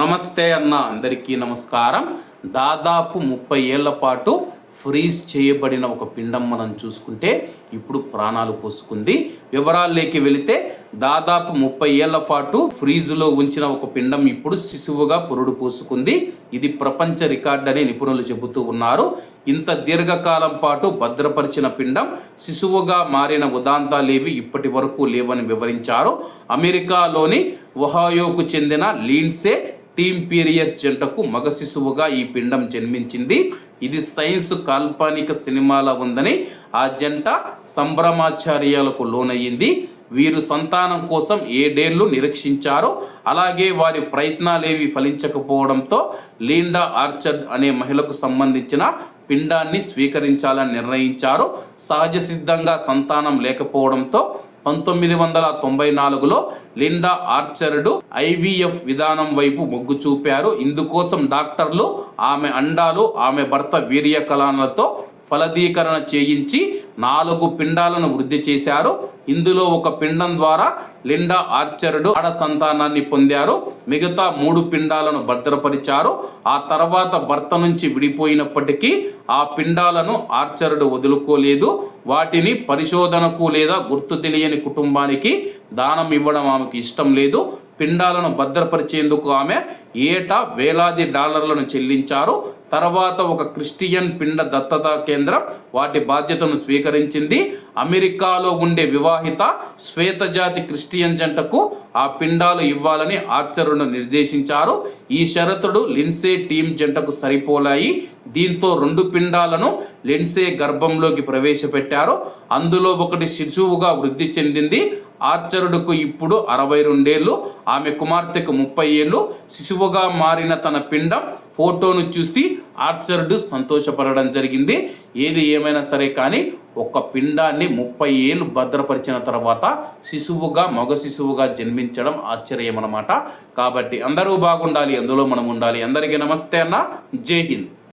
నమస్తే అన్న అందరికీ నమస్కారం. దాదాపు ముప్పై ఏళ్ళ పాటు ఫ్రీజ్ చేయబడిన ఒక పిండం మనం చూసుకుంటే ఇప్పుడు ప్రాణాలు పోసుకుంది. వివరాల్లోకి వెళితే దాదాపు ముప్పై ఏళ్ళ పాటు ఫ్రీజులో ఉంచిన ఒక పిండం ఇప్పుడు శిశువుగా పురుడు పోసుకుంది. ఇది ప్రపంచ రికార్డ్ అని నిపుణులు చెబుతూ ఉన్నారు. ఇంత దీర్ఘకాలం పాటు భద్రపరిచిన పిండం శిశువుగా మారిన ఉదాంతాలేవి ఇప్పటి వరకు లేవని వివరించారు. అమెరికాలోని ఒహాయోకు చెందిన లీన్సే టీమ్ పీరియర్స్ జంటకు మగ శిశువుగా ఈ పిండం జన్మించింది. ఇది సైన్స్ కాల్పనిక సినిమాల ఉందని ఆ జంట సంభ్రమాచార్యాలకు లోనయ్యింది. వీరు సంతానం కోసం ఏడేళ్ళు నిరీక్షించారు అలాగే వారి ప్రయత్నాలేవి ఫలించకపోవడంతో లీండా ఆర్చర్డ్ అనే మహిళకు సంబంధించిన పిండాన్ని స్వీకరించాలని నిర్ణయించారు. సహజ సిద్ధంగా సంతానం లేకపోవడంతో పంతొమ్మిది వందల తొంభై నాలుగులో లిండా ఆర్చర్డ్ ఐవీఎఫ్ విధానం వైపు మొగ్గు చూపారు. ఇందుకోసం డాక్టర్లు ఆమె అండాలు ఆమె భర్త వీర్యకలాలతో ఫలదీకరణ చేయించి నాలుగు పిండాలను వృద్ధి చేశారు. ఇందులో ఒక పిండం ద్వారా లిండా ఆర్చరుడు ఆడ సంతానాన్ని పొందారు. మిగతా మూడు పిండాలను భద్రపరిచారు. ఆ తర్వాత భర్త నుంచి విడిపోయినప్పటికీ ఆ పిండాలను ఆర్చరుడు వదులుకోలేదు. వాటిని పరిశోధనకు లేదా గుర్తు తెలియని కుటుంబానికి దానం ఇవ్వడం ఆమెకు ఇష్టం లేదు. పిండాలను భద్రపరిచేందుకు ఆమె ఏటా వేలాది డాలర్లను చెల్లించారు. తర్వాత ఒక క్రిస్టియన్ పిండ దత్తత కేంద్రం వాటి బాధ్యతను స్వీకరించింది. అమెరికాలో ఉండే వివాహిత శ్వేతజాతి క్రిస్టియన్ జంటకు ఆ పిండాలు ఇవ్వాలని ఆర్చరును నిర్దేశించారు. ఈ షరతుడు లిన్సే టీం జంటకు సరిపోలాయి. దీంతో రెండు పిండాలను లెన్సే గర్భంలోకి ప్రవేశపెట్టారు. అందులో ఒకటి శిశువుగా వృద్ధి చెందింది. ఆర్చరుడుకు ఇప్పుడు అరవై రెండేళ్ళు ఆమె కుమార్తెకు ముప్పై ఏళ్ళు. శిశువుగా మారిన తన పిండం ఫోటోను చూసి ఆర్చరుడు సంతోషపడడం జరిగింది. ఏది ఏమైనా సరే కానీ ఒక పిండాన్ని ముప్పై ఏళ్ళు భద్రపరిచిన తర్వాత శిశువుగా మగ శిశువుగా జన్మించడం ఆశ్చర్యం అన్నమాట కాబట్టి అందరూ బాగుండాలి అందులో మనం ఉండాలి. అందరికీ నమస్తే అన్న. జై హింద్.